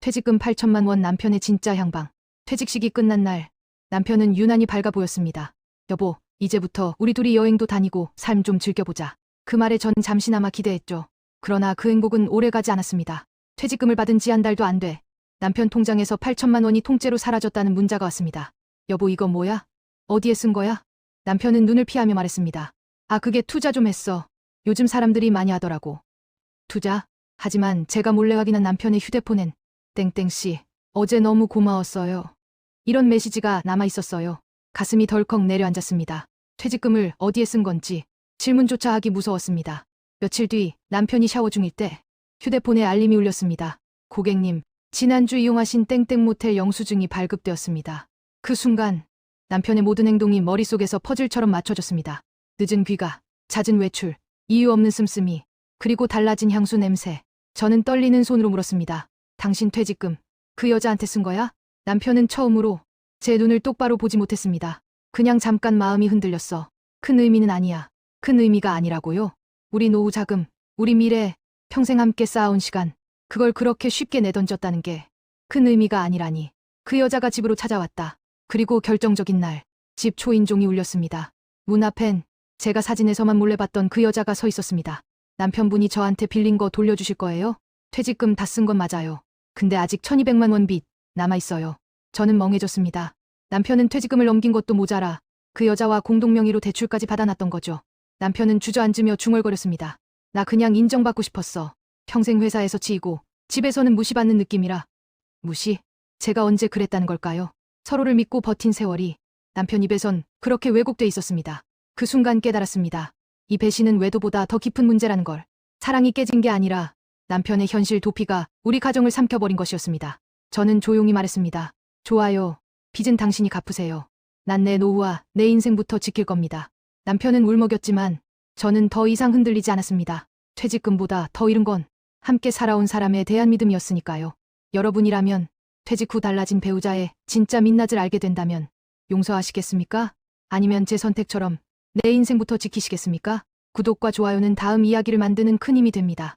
퇴직금 8천만 원 남편의 진짜 향방. 퇴직식이 끝난 날 남편은 유난히 밝아 보였습니다. 여보, 이제부터 우리 둘이 여행도 다니고 삶 좀 즐겨보자. 그 말에 전 잠시나마 기대했죠. 그러나 그 행복은 오래가지 않았습니다. 퇴직금을 받은 지 한 달도 안 돼. 남편 통장에서 8천만 원이 통째로 사라졌다는 문자가 왔습니다. 여보 이거 뭐야? 어디에 쓴 거야? 남편은 눈을 피하며 말했습니다. 아 그게 투자 좀 했어. 요즘 사람들이 많이 하더라고. 투자? 하지만 제가 몰래 확인한 남편의 휴대폰엔 땡땡씨 어제 너무 고마웠어요. 이런 메시지가 남아 있었어요. 가슴이 덜컥 내려앉았습니다. 퇴직금을 어디에 쓴 건지 질문조차 하기 무서웠습니다. 며칠 뒤 남편이 샤워 중일 때 휴대폰에 알림이 울렸습니다. 고객님, 지난주 이용하신 땡땡 모텔 영수증이 발급되었습니다. 그 순간 남편의 모든 행동이 머릿속에서 퍼즐처럼 맞춰졌습니다. 늦은 귀가, 잦은 외출, 이유 없는 씀씀이, 그리고 달라진 향수 냄새. 저는 떨리는 손으로 물었습니다. 당신 퇴직금, 그 여자한테 쓴 거야? 남편은 처음으로 제 눈을 똑바로 보지 못했습니다. 그냥 잠깐 마음이 흔들렸어. 큰 의미는 아니야. 큰 의미가 아니라고요? 우리 노후 자금, 우리 미래, 평생 함께 쌓아온 시간, 그걸 그렇게 쉽게 내던졌다는 게 큰 의미가 아니라니. 그 여자가 집으로 찾아왔다. 그리고 결정적인 날, 집 초인종이 울렸습니다. 문 앞엔 제가 사진에서만 몰래 봤던 그 여자가 서 있었습니다. 남편분이 저한테 빌린 거 돌려주실 거예요? 퇴직금 다 쓴 건 맞아요. 근데 아직 1200만 원 빚 남아있어요. 저는 멍해졌습니다. 남편은 퇴직금을 넘긴 것도 모자라 그 여자와 공동명의로 대출까지 받아놨던 거죠. 남편은 주저앉으며 중얼거렸습니다. 나 그냥 인정받고 싶었어. 평생 회사에서 치이고 집에서는 무시받는 느낌이라. 무시? 제가 언제 그랬다는 걸까요? 서로를 믿고 버틴 세월이 남편 입에선 그렇게 왜곡돼 있었습니다. 그 순간 깨달았습니다. 이 배신은 외도보다 더 깊은 문제라는 걸. 사랑이 깨진 게 아니라 남편의 현실 도피가 우리 가정을 삼켜버린 것이었습니다. 저는 조용히 말했습니다. 좋아요. 빚은 당신이 갚으세요. 난 내 노후와 내 인생부터 지킬 겁니다. 남편은 울먹였지만 저는 더 이상 흔들리지 않았습니다. 퇴직금보다 더 잃은 건 함께 살아온 사람에 대한 믿음이었으니까요. 여러분이라면 퇴직 후 달라진 배우자의 진짜 민낯을 알게 된다면 용서하시겠습니까? 아니면 제 선택처럼 내 인생부터 지키시겠습니까? 구독과 좋아요는 다음 이야기를 만드는 큰 힘이 됩니다.